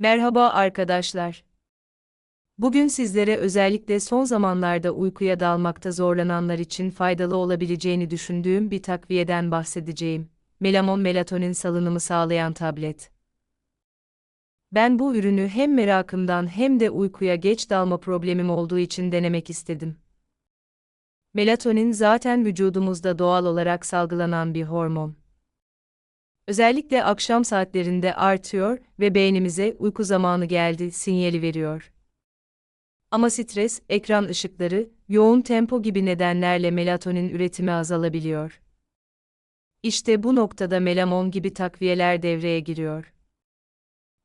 Merhaba arkadaşlar. Bugün sizlere özellikle son zamanlarda uykuya dalmakta zorlananlar için faydalı olabileceğini düşündüğüm bir takviyeden bahsedeceğim. Melamon melatonin salınımı sağlayan tablet. Ben bu ürünü hem merakımdan hem de uykuya geç dalma problemim olduğu için denemek istedim. Melatonin zaten vücudumuzda doğal olarak salgılanan bir hormon. Özellikle akşam saatlerinde artıyor ve beynimize uyku zamanı geldi sinyali veriyor. Ama stres, ekran ışıkları, yoğun tempo gibi nedenlerle melatonin üretimi azalabiliyor. İşte bu noktada melamon gibi takviyeler devreye giriyor.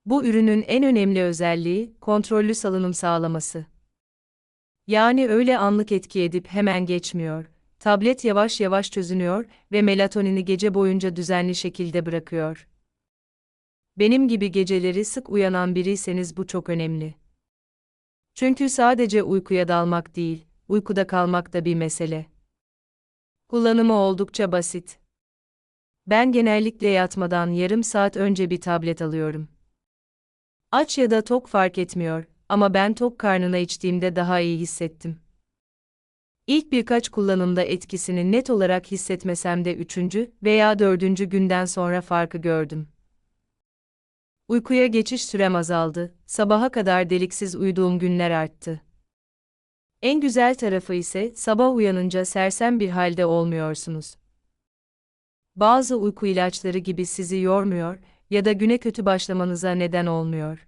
Bu ürünün en önemli özelliği kontrollü salınım sağlaması. Yani öyle anlık etki edip hemen geçmiyor. Tablet yavaş yavaş çözünüyor ve melatonini gece boyunca düzenli şekilde bırakıyor. Benim gibi geceleri sık uyanan biriyseniz bu çok önemli. Çünkü sadece uykuya dalmak değil, uykuda kalmak da bir mesele. Kullanımı oldukça basit. Ben genellikle yatmadan yarım saat önce bir tablet alıyorum. Aç ya da tok fark etmiyor ama ben tok karnına içtiğimde daha iyi hissettim. İlk birkaç kullanımda etkisini net olarak hissetmesem de üçüncü veya dördüncü günden sonra farkı gördüm. Uykuya geçiş sürem azaldı, sabaha kadar deliksiz uyuduğum günler arttı. En güzel tarafı ise sabah uyanınca sersem bir halde olmuyorsunuz. Bazı uyku ilaçları gibi sizi yormuyor ya da güne kötü başlamanıza neden olmuyor.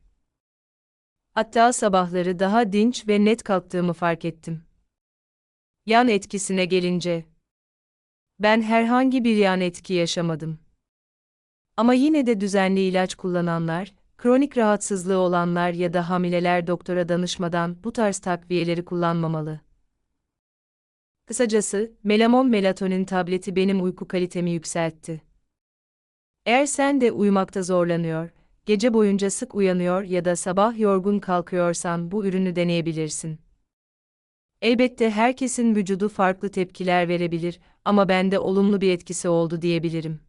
Hatta sabahları daha dinç ve net kalktığımı fark ettim. Yan etkisine gelince. Ben herhangi bir yan etki yaşamadım. Ama yine de düzenli ilaç kullananlar, kronik rahatsızlığı olanlar ya da hamileler doktora danışmadan bu tarz takviyeleri kullanmamalı. Kısacası, melamon melatonin tableti benim uyku kalitemi yükseltti. Eğer sen de uyumakta zorlanıyor, gece boyunca sık uyanıyor ya da sabah yorgun kalkıyorsan bu ürünü deneyebilirsin. Elbette herkesin vücudu farklı tepkiler verebilir ama bende olumlu bir etkisi oldu diyebilirim.